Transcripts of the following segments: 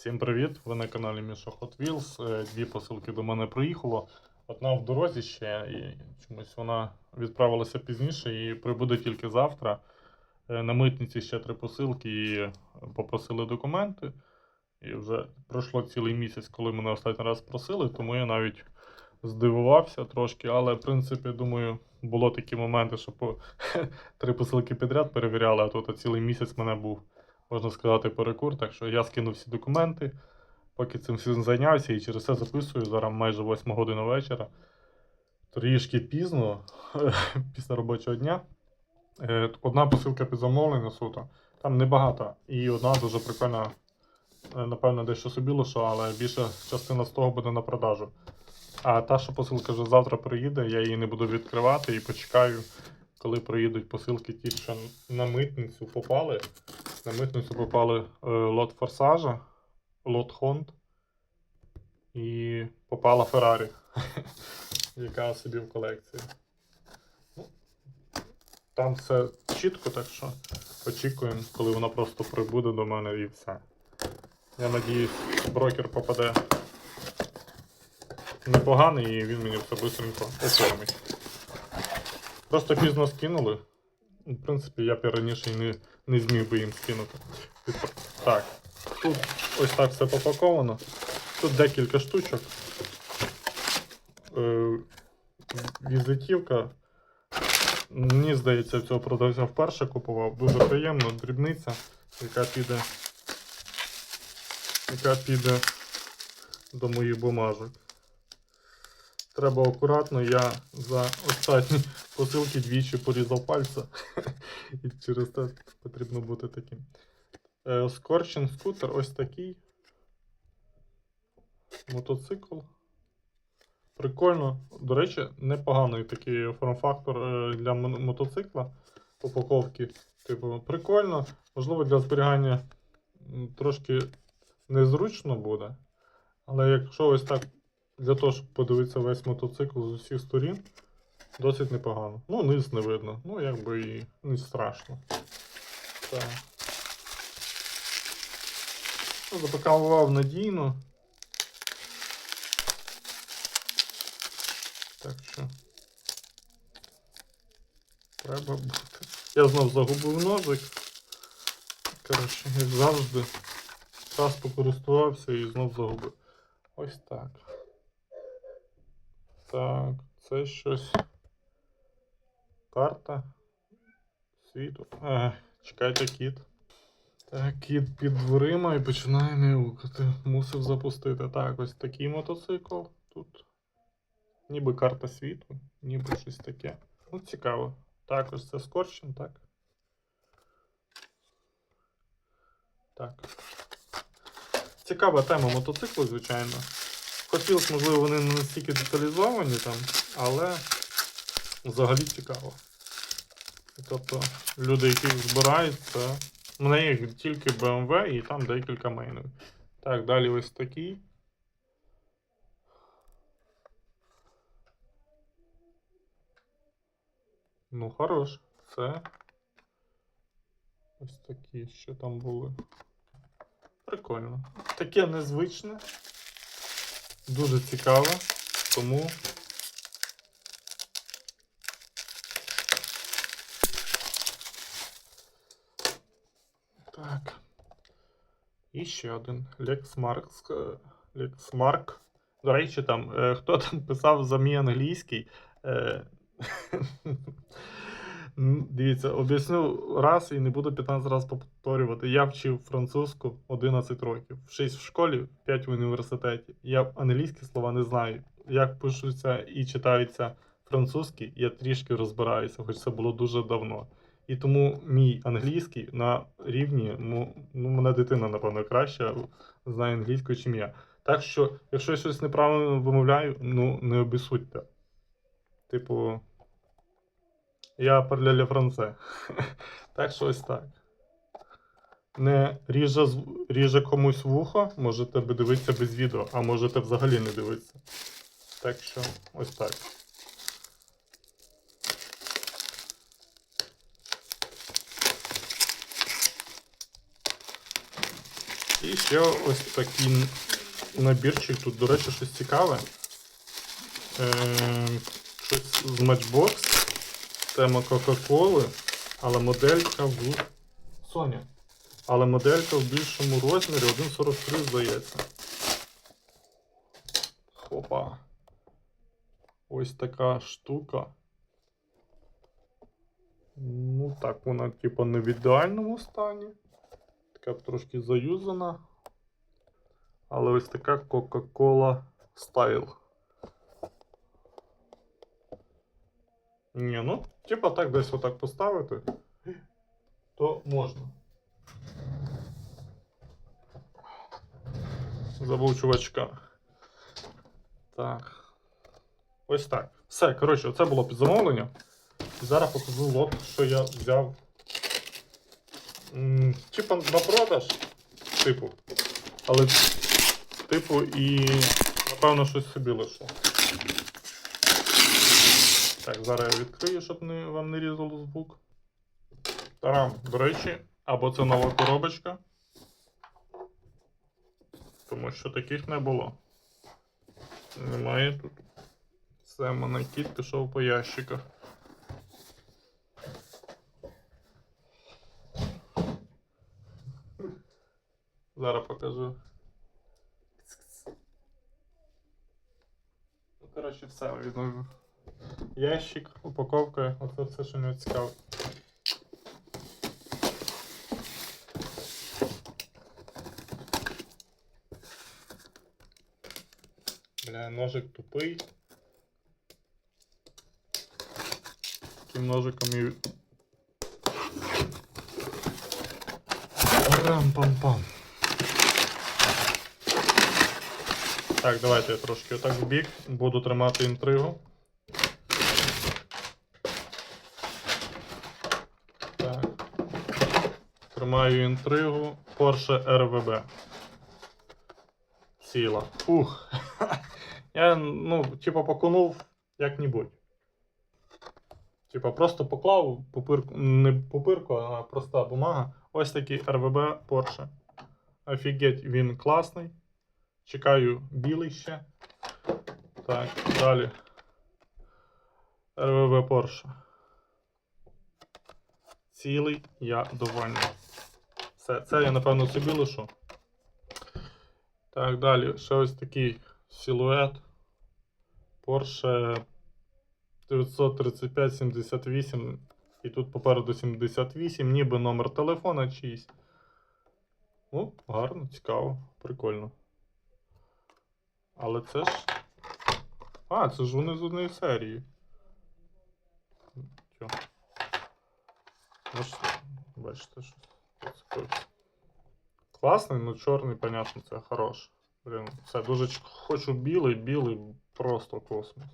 Всім привіт! Ви на каналі Міша Hot Wheels. Е, Дві посилки до мене приїхало. Одна в дорозі ще, і чомусь вона відправилася пізніше і прибуде тільки завтра. Е, На митниці ще три посилки і попросили документи. І вже пройшло цілий місяць, коли мене останній раз просили, тому я навіть здивувався трошки. Але, в принципі, думаю, було такі моменти, що по три посилки підряд перевіряли, а тут цілий місяць мене був можна сказати, перекур. Так що я скинув всі документи, поки цим всім зайнявся і через це записую. Зараз майже 8 година вечора. Трішки пізно, після робочого дня. Е, Одна посилка під замовлення суто. Там небагато. І одна дуже прикольна, е, напевно, дещо собі лише, але більша частина з того буде на продажу. А та, що посилка вже завтра приїде, я її не буду відкривати і почекаю, коли приїдуть посилки, ті, що на митницю попали. На митницю попали е, лот Форсажа, лот Хонд і попала Феррарі, яка собі в колекції. Ну, Там все чітко, так що очікуємо, коли вона просто прибуде до мене і все. Я надіюсь, брокер попаде непоганий і він мені все быстренько оформить. Просто пізно скинули. В принципі, я б і раніше і не, не зміг би їм скинути. Так, тут ось так все попаковано. Тут декілька штучок. Е, візитівка. Мені здається, цього продавця вперше купував. Дуже приємно, дрібниця, яка піде. Яка піде до моїх бумажок. Треба акуратно, я за останні посилки двічі порізав пальця. І через це потрібно бути таким. Е, Скорчин скутер ось такий. Мотоцикл. Прикольно. До речі, непоганий такий форм-фактор е, для мотоцикла упаковки. Типу, прикольно. Можливо, для зберігання трошки незручно буде. Але якщо ось так для того, щоб подивитися весь мотоцикл з усіх сторін, досить непогано. Ну, низ не видно. Ну, якби і не страшно. Так. Ну, запакував надійно. Так що. Треба бути. Я знов загубив ножик. Коротше, як завжди. Раз покористувався і знов загубив. Ось так. Так, це щось. Карта. Світу. Ех, чекайте кіт. Так, кіт під дверима і починає мяукати. Мусив запустити. Так, ось такий мотоцикл. Тут. Ніби карта світу, ніби щось таке. Ну, цікаво. Так, ось це скорчен, так. Так. Цікава тема мотоциклу, звичайно. Хотілося, можливо, вони не настільки деталізовані там, але взагалі цікаво. Тобто люди, які їх збирають, це. У мене є тільки BMW і там декілька мейнів. Так, далі ось такий. Ну, хорош. Це. Ось такі, що там були. Прикольно. Таке незвичне. Дуже цікаво. Тому. Так. І ще один Lexmark. е, Lexmark. До речі, там, е, хто там писав за мій англійський. Дивіться, об'ясню раз і не буду 15 разів повторювати. Я вчив французьку 11 років, 6 в школі, 5 в університеті. Я англійські слова не знаю. Як пишуться і читаються французькі, я трішки розбираюся, хоч це було дуже давно. І тому мій англійський на рівні, ну, мене дитина, напевно, краще знає англійську, чим я. Так що, якщо я щось неправильно вимовляю, ну не обісудьте. Типу, я парля франце. так що ось так. Не ріже, ріже комусь вухо, можете дивитися без відео, а можете взагалі не дивитися. Так що, ось так. І ще ось такий набірчик. Тут, до речі, щось цікаве. Е, щось з Matchbox. Тема Кока-Коли, але моделька в. Соня. Але моделька в більшому розмірі 1,43 здається. Хопа. Ось така штука. Ну так, вона типу не в ідеальному стані. Така трошки заюзана. Але ось така Coca-Cola Style. Ні, ну, типа так десь отак поставити, то можна. Забув чувачка. Так. Ось так. Все, коротше, це було під замовлення. І зараз покажу лот, що я взяв. Типа на продаж. Типу. Але, типу, і напевно щось собі лишу. Так, зараз я відкрию, щоб не, вам не різало звук. Тарам, до речі, або це нова коробочка. Тому що таких не було. Немає тут. Все, кіт пішов по ящиках. Зараз покажу. Ну, коротше, все візьму. Ящик, упаковка, оце все, що мене цікаво. Бля, ножик тупий. Таким ножиком і. Рам-пам-пам. Так, давайте я трошки отак в бік. Буду тримати інтригу. Тримаю інтригу. Porsche RVB. Сіла. Фух. Я, ну, типа, поконув як-небудь. Типа, просто поклав пупирку, не пупирку, а проста бумага. Ось такий RVB Porsche. Офігеть, він класний. Чекаю білий ще. Так, далі. RVB Porsche. Цілий я довольний. Все, це я напевно собі лишу. Так, далі. Ще ось такий силует. Porsche 935-78. І тут попереду 78, ніби номер телефона чийсь. Ну, гарно, цікаво, прикольно. Але це ж. А, це ж вони з однієї серії. Чо? Ну, бачите, що. Класний, ну чорний, понятно, це хороший. Блін, все, дуже хочу білий, білий, просто космос.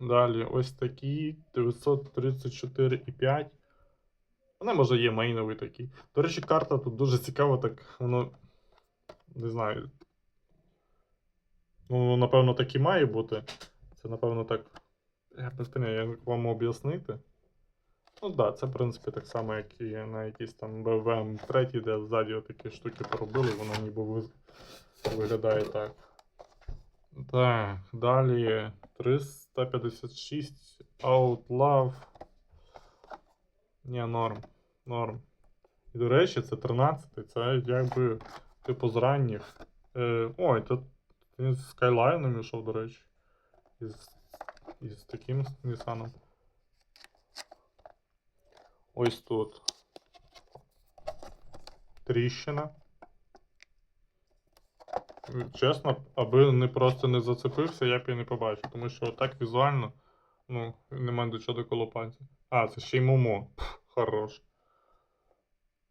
Далі, ось такі 934,5. Вони, може, є мейновий такий. До речі, карта тут дуже цікава, так воно. Не знаю. Ну, напевно, так і має бути. Це, напевно, так. Я без поняття, як вам об'яснити. Ну так, да, це, в принципі, так само, як і на якійсь там BMW 3, де ззаді такі штуки поробили, воно ніби виглядає так. Так, далі 356 Outlaw. Ні, норм. Норм. І, до речі, це 13 це якби типу з ранніх. Е, ой, тут він з Skyline йшов, до речі. Із, із таким Nissan. Ось тут. Тріщина. Чесно, аби не просто не зацепився, я б і не побачив. Тому що так візуально, ну, немає до чого доколупатися. А, це ще й Момо. Хорош.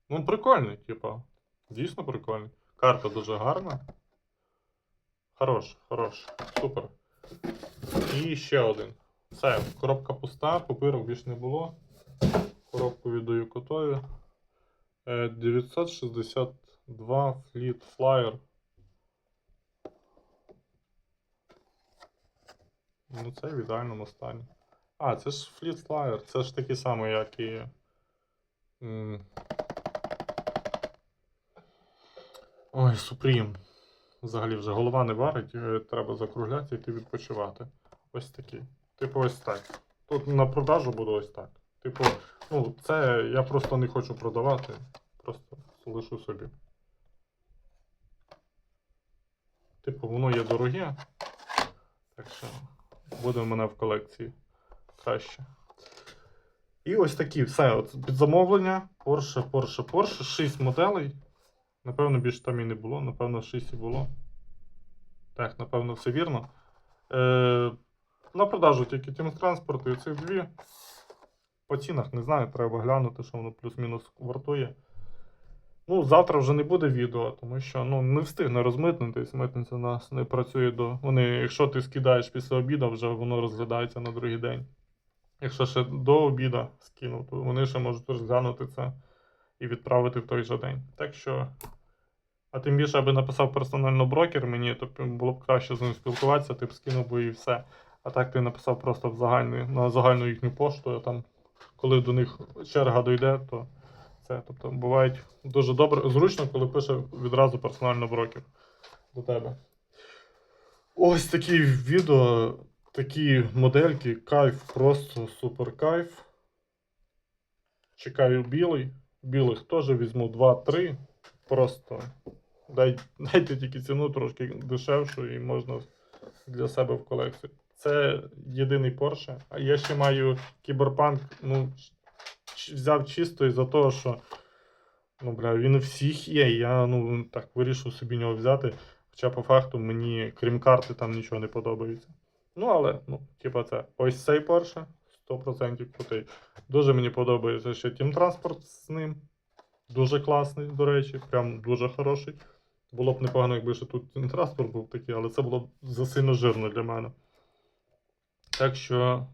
Ну, прикольний, типа. Дійсно прикольний. Карта дуже гарна. Хорош, хорош. Супер. І ще один. Все, коробка пуста, папирок більш не було. Коробку віддаю котові. Е, 962 Fleet Flyer. Ну, це в ідеальному стані. А, це ж Fleet Flyer, це ж такий самий, як і. Ой, Супрім. Взагалі вже голова не варить, е, треба закруглятися і йти відпочивати. Ось такий. Типу, ось так. Тут на продажу буде ось так. Типу, ну, це я просто не хочу продавати. Просто лишу собі. Типу, воно є дороге. Так що буде в мене в колекції краще. І ось такі, все, от під замовлення. Porsche, Porsche, Porsche, 6 моделей. Напевно, більше там і не було, напевно, 6 і було. Так, напевно, все вірно. Е, на продажу тільки Transport і цих дві. По цінах не знаю, треба глянути, що воно плюс-мінус вартує. Ну, завтра вже не буде відео, тому що ну, не встигне розмитнитись. Митниця у нас не працює до. Вони, якщо ти скидаєш після обіду, вже воно розглядається на другий день. Якщо ще до обіду скинув, то вони ще можуть розглянути це і відправити в той же день. Так що. А тим більше, аби написав персонально брокер мені, то було б краще з ним спілкуватися, ти б скинув би і все. А так ти написав просто в загальний, на загальну їхню пошту, а там, коли до них черга дойде, то це. Тобто бувають дуже добре, зручно, коли пише відразу персонально брокер до тебе. Ось такі відео, такі модельки, кайф, просто супер кайф. Чекаю білий. Білих теж візьму 2-3. Просто дай, дайте тільки ціну трошки дешевшу і можна для себе в колекцію. Це єдиний Porsche. А я ще маю Cyberpunk, ну, взяв чисто із-за того, що ну, бля, він у всіх є. Я ну, так вирішив собі нього взяти. Хоча по факту мені, крім карти, там нічого не подобається. Ну, але, ну, типа це. Ось цей Porsche 100% крутий. Дуже мені подобається ще Transport з ним. Дуже класний, до речі, прям дуже хороший. Було б непогано, якби ще тут Transport був такий, але це було б засильно жирно для мене. Так що,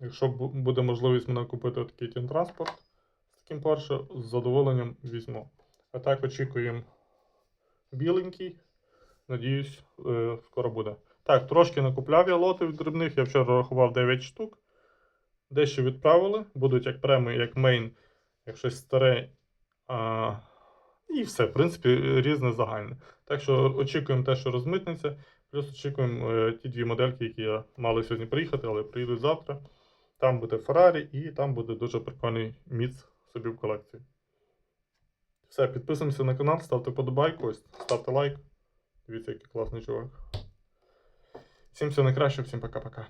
якщо буде можливість мене купити такий Transport з таким Porsche, з задоволенням візьму. А так очікуємо біленький. Надіюсь, е, скоро буде. Так, трошки накупляв я лотів дрібних, я вчора рахував 9 штук. Дещо відправили, будуть як премії, як мейн, як щось старе. А, і все, в принципі, різне загальне. Так що очікуємо те, що розмитнеться. Плюс очікуємо е, ті дві модельки, які мали сьогодні приїхати, але приїдуть завтра. Там буде Ferrari і там буде дуже прикольний міц собі в колекції. Все, підписуємося на канал, ставте подобайку, ось, ставте лайк. Дивіться, який класний чувак. Всім всього найкращого, всім пока-пока.